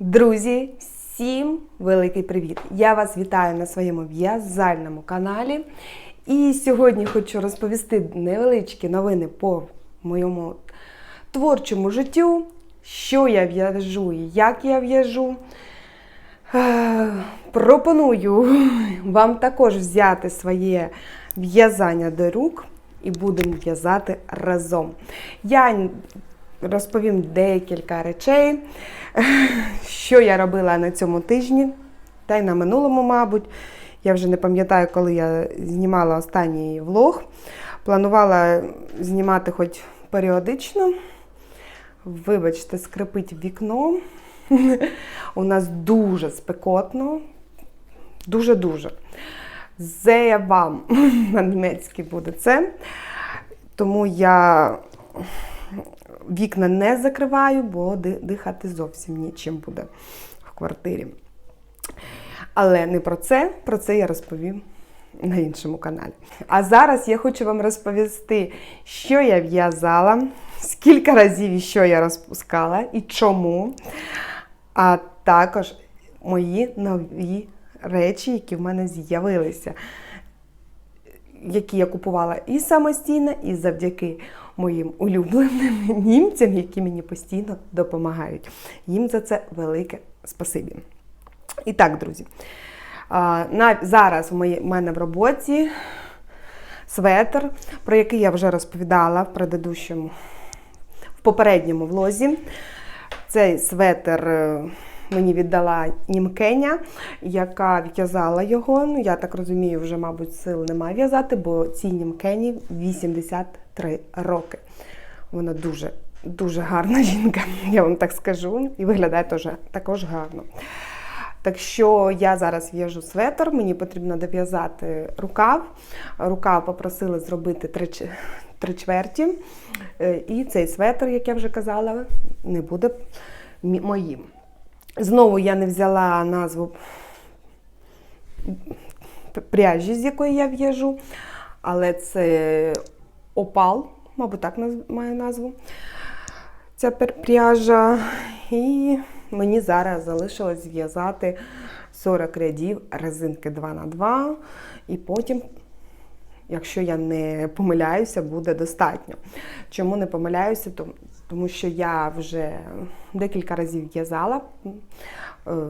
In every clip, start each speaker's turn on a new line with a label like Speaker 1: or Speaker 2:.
Speaker 1: Друзі, всім великий привіт! Я вас вітаю на своєму в'язальному каналі. І сьогодні хочу розповісти невеличкі новини по моєму творчому життю, що я в'яжу і як я в'яжу. Е, Пропоную вам також взяти своє в'язання до рук і будемо в'язати разом. Я розповім декілька речей, що я робила на цьому тижні, та й на минулому, мабуть. Я вже не пам'ятаю, коли я знімала останній влог. Планувала знімати хоч періодично. Вибачте, скрипить вікно. У нас дуже спекотно. Дуже-дуже. Sehr warm на німецькій буде це. Тому я вікна не закриваю, бо дихати зовсім нічим буде в квартирі. Але не про це, про це я розповім на іншому каналі. А зараз я хочу вам розповісти, що я в'язала, скільки разів і що я розпускала і чому. А також мої нові речі, які в мене з'явилися, які я купувала і самостійно, і завдяки моїм улюбленим німцям, які мені постійно допомагають. Їм за це велике спасибі. І так, друзі, зараз у мене в роботі светр, про який я вже розповідала в предыдущому, в попередньому влозі. Цей светр мені віддала німкеня, яка в'язала його. Ну, я так розумію, вже, мабуть, сил немає в'язати, бо цій німкені 83 роки. Вона дуже дуже гарна жінка, я вам так скажу, і виглядає теж, також гарно. Так що я зараз в'яжу светр, мені потрібно дов'язати рукав. Рукав попросили зробити три, три чверті. І цей светр, як я вже казала, не буде моїм. Знову я не взяла назву пряжі, з якої я в'яжу, але це опал, мабуть, так має назву. Ця пряжа. І мені зараз залишилось зв'язати 40 рядів резинки 2х2, і потім, якщо я не помиляюся, буде достатньо. Чому не помиляюся? Тому що я вже декілька разів в'язала,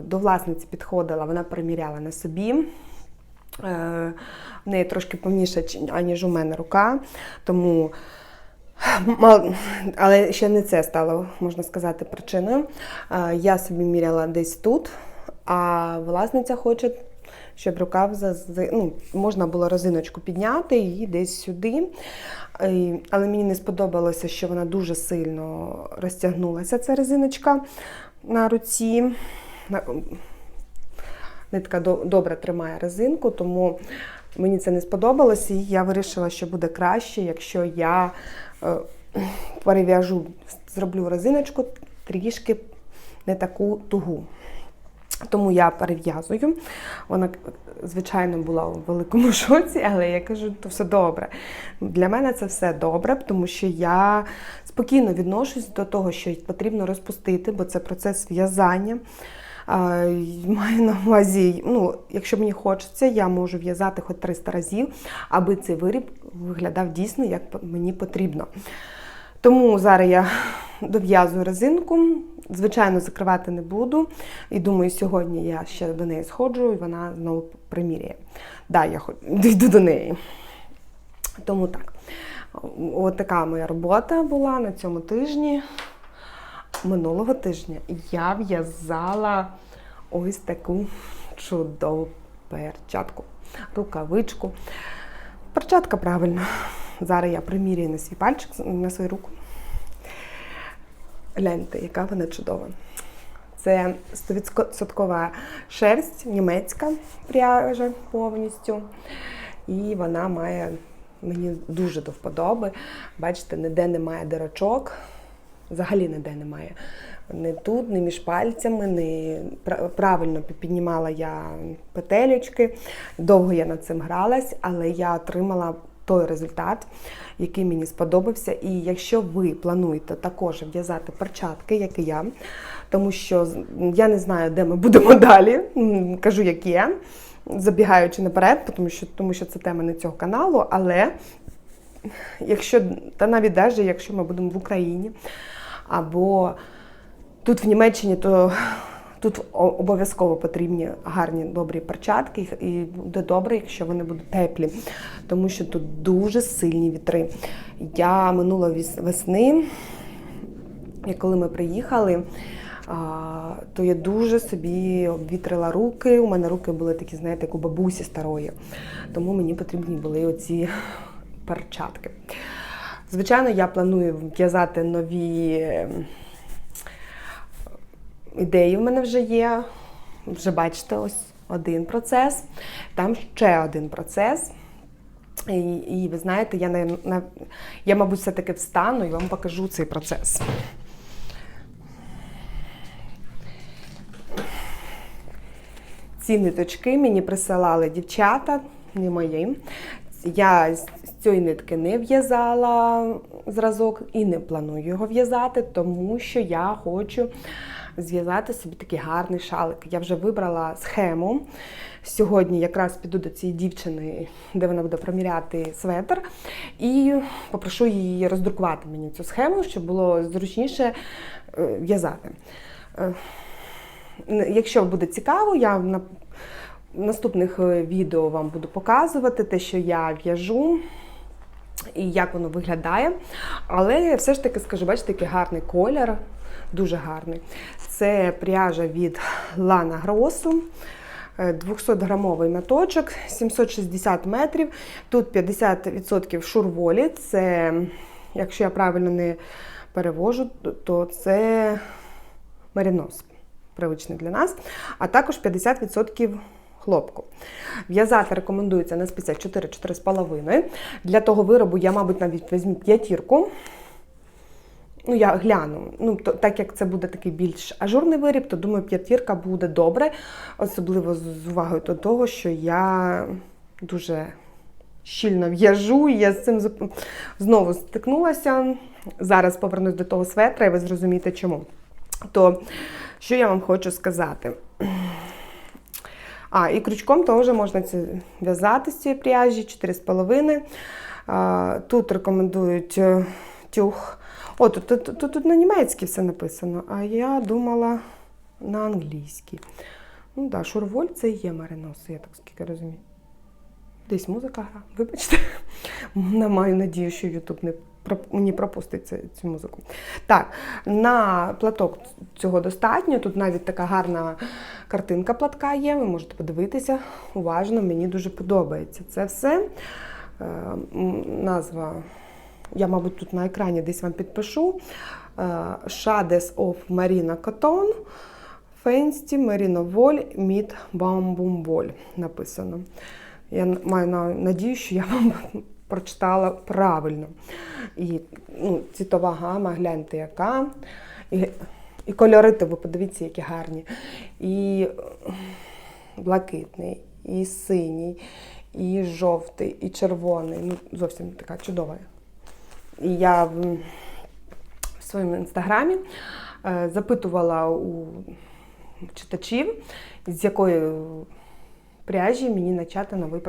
Speaker 1: до власниці підходила, вона приміряла на собі. В неї трошки повніша, аніж у мене рука, тому але ще не це стало, можна сказати, причиною. Я собі міряла десь тут, а власниця хоче, щоб рукав ну, можна було резиночку підняти і десь сюди. Але мені не сподобалося, що вона дуже сильно розтягнулася, ця резиночка на руці. Нитка добре тримає резинку, тому мені це не сподобалося, і я вирішила, що буде краще, якщо я перев'яжу, зроблю резиночку трішки не таку тугу. Тому я перев'язую. Вона, звичайно, була у великому шоці, але я кажу, то все добре. Для мене це все добре, тому що я спокійно відношусь до того, що потрібно розпустити, бо це процес в'язання. Маю на увазі, ну, якщо мені хочеться, я можу в'язати хоч 300 разів, аби цей виріб виглядав дійсно, як мені потрібно. Тому зараз я дов'язую резинку. Звичайно, закривати не буду. І думаю, сьогодні я ще до неї сходжу, і вона знову приміряє. Да, я йду до неї. Тому так. От така моя робота була на цьому тижні. Минулого тижня я в'язала ось таку чудову перчатку, рукавичку. Перчатка правильно. Зараз я примірюю на свій пальчик, на свою руку. Гляньте, яка вона чудова. Це 100% шерсть, німецька пряжа повністю. І вона має мені дуже до вподоби. Бачите, ніде немає дирочок. Взагалі ніде немає. Не тут, не між пальцями, не правильно піднімала я петелечки. Довго я над цим гралась, але я отримала той результат, який мені сподобався. І якщо ви плануєте також в'язати перчатки, як і я, тому що я не знаю, де ми будемо далі. Кажу, як є, забігаючи наперед, тому що, тому що це тема не цього каналу. Але якщо, та навіть навіть якщо ми будемо в Україні або тут в Німеччині, то тут обов'язково потрібні гарні добрі перчатки, і буде добре, якщо вони будуть теплі, тому що тут дуже сильні вітри. Я минуло весни, і коли ми приїхали, то я дуже собі обвітрила руки. У мене руки були такі, знаєте, як у бабусі старої. Тому мені потрібні були оці перчатки. Звичайно, я планую в'язати нові ем, ідеї в мене вже є. Вже бачите, ось один процес, там ще один процес. І, і ви знаєте, я, на, я, мабуть, все-таки встану і вам покажу цей процес. Ці ниточки мені присилали дівчата, не мої. Я з цієї нитки не в'язала зразок і не планую його в'язати, тому що я хочу зв'язати собі такий гарний шалик. Я вже вибрала схему. Сьогодні якраз піду до цієї дівчини, де вона буде проміряти светр, і попрошу її роздрукувати мені цю схему, щоб було зручніше е, в'язати. Е, Якщо буде цікаво, я на наступних е, відео вам буду показувати те, що я в'яжу і як воно виглядає. Але все ж таки скажу, бачите, який гарний колір, дуже гарний. Це пряжа від Lana Grosso. 200-грамовий моточок, 760 метрів. Тут 50% шурволі. Це, якщо я правильно не перевожу, то це меринос, привичний для нас. А також 50% хлопку. В'язати рекомендується на спеціаль 4-4,5. Для того виробу я, мабуть, навіть візьму п'ятірку. Ну, я гляну. Ну, то, так як це буде такий більш ажурний виріб, то думаю, п'ятірка буде добре, особливо з, увагою до того, що я дуже щільно в'яжу, і я з цим знову стикнулася. Зараз повернусь до того светра, і ви зрозумієте чому. То що я вам хочу сказати? А, і крючком теж можна в'язати з цієї пряжі 4,5. Тут рекомендують тюг. О, тут, тут, тут, тут на німецькій все написано, а я думала на англійській. Ну так, шурволь це є маринос, я так скільки розумію. Десь музика гра. Вибачте. Не маю надію, що Ютуб не мені пропустить цю, цю музику. Так, на платок цього достатньо. Тут навіть така гарна картинка платка є. Ви можете подивитися уважно, мені дуже подобається це все. Е, назва, я, мабуть, тут на екрані десь вам підпишу. Е, Shades of Marina Cotton. Фенсті Meet Bamboo Wool написано. Я маю надію, що я вам прочитала правильно. І ну, цвітова гама, гляньте, яка. І, і кольори, ви подивіться, які гарні. І е, блакитний, і синій, і жовтий, і червоний. Ну, зовсім така чудова. Я в, своєму інстаграмі е, запитувала у читачів, з якої пряжі мені почати новий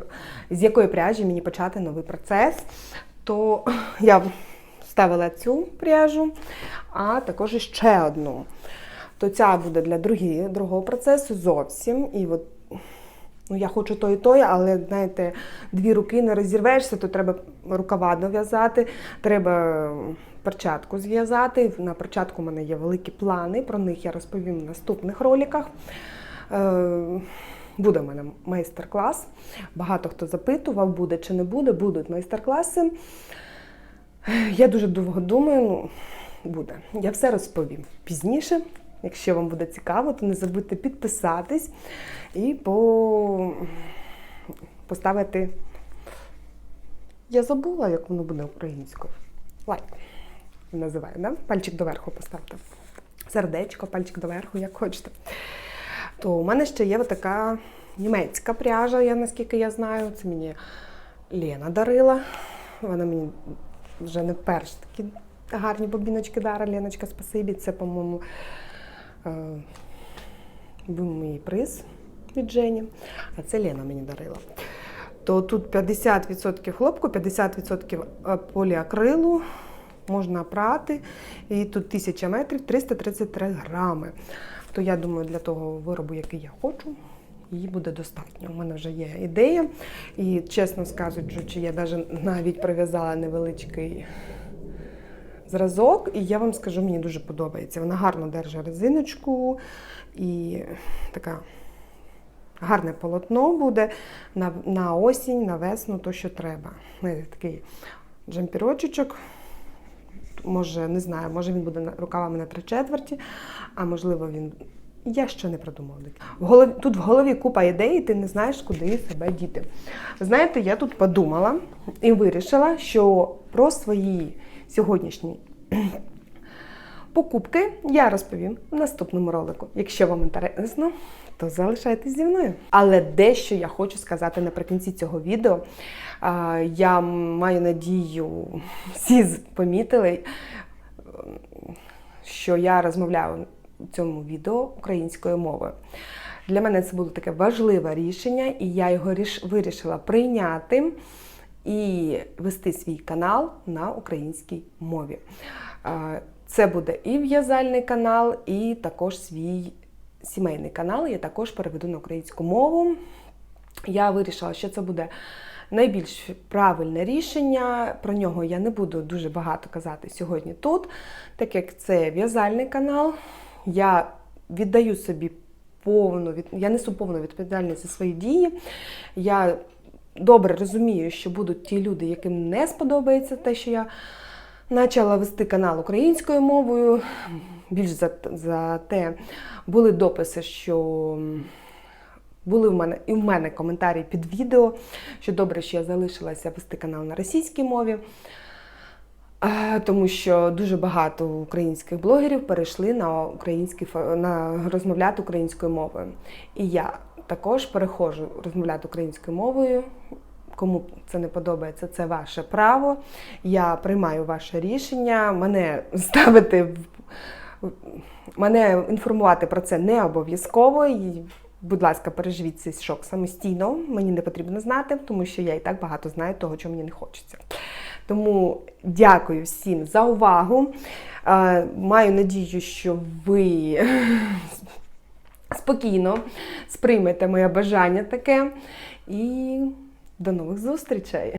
Speaker 1: з якої пряжі мені почати новий процес, то я ставила цю пряжу, а також ще одну. То ця буде для другі, другого процесу зовсім. І от Ну, я хочу то і то, але знаєте, дві руки не розірвешся, то треба рукава дов'язати, треба перчатку зв'язати. На перчатку у мене є великі плани, про них я розповім в наступних роликах. Е, Буде в мене майстер-клас. Багато хто запитував, буде чи не буде, будуть майстер-класи. Я дуже довго думаю, ну, буде. Я все розповім пізніше. Якщо вам буде цікаво, то не забудьте підписатись і по... поставити. Я забула, як воно буде українською. Лайк. Називаю, да? Пальчик доверху поставте. Сердечко, пальчик доверху, як хочете. То у мене ще є така німецька пряжа, я наскільки я знаю. Це мені Лена дарила. Вона мені вже не перші такі гарні бобіночки дарила. Леночка, спасибі. Це, по-моєму, був мій приз від Жені, а це Лена мені дарила. То тут 50% хлопку, 50% е, поліакрилу можна прати. І тут 1000 метрів 333 грами. То я думаю, для того виробу, який я хочу, її буде достатньо. У мене вже є ідея. І чесно скажучи, я навіть навіть прив'язала невеличкий зразок, і я вам скажу, мені дуже подобається. Вона гарно держить резиночку і така гарне полотно буде на, на осінь, на весну, то що треба. Такий джемпірочечок. Може, не знаю, може він буде рукавами на три четверті, а можливо він. Я ще не продумала. В голові, тут в голові купа ідей, і ти не знаєш, куди себе діти. Знаєте, я тут подумала і вирішила, що про свої сьогоднішні покупки я розповім в наступному ролику. Якщо вам інтересно, то залишайтесь зі мною. Але дещо я хочу сказати наприкінці цього відео. Я маю надію, всі помітили, що я розмовляю у цьому відео українською мовою. Для мене це було таке важливе рішення, і я його вирішила прийняти і вести свій канал на українській мові. Е, Це буде і в'язальний канал, і також свій сімейний канал. Я також переведу на українську мову. Я вирішила, що це буде найбільш правильне рішення. Про нього я не буду дуже багато казати сьогодні тут, так як це в'язальний канал. Я віддаю собі повну я несу повну відповідальність за свої дії. Я добре розумію, що будуть ті люди, яким не сподобається те, що я почала вести канал українською мовою. Більш за, за те були дописи, що були в мене і в мене коментарі під відео, що добре, що я залишилася вести канал на російській мові. Е, Тому що дуже багато українських блогерів перейшли на український фо- на розмовляти українською мовою. І я також переходжу розмовляти українською мовою. Кому це не подобається, це ваше право. Я приймаю ваше рішення. Мене ставити мене інформувати про це не обов'язково. Будь ласка, переживіть цей шок самостійно. Мені не потрібно знати, тому що я і так багато знаю того, чого мені не хочеться. Тому дякую всім за увагу. Е, Маю надію, що ви спокійно сприймете моє бажання таке. І до нових зустрічей!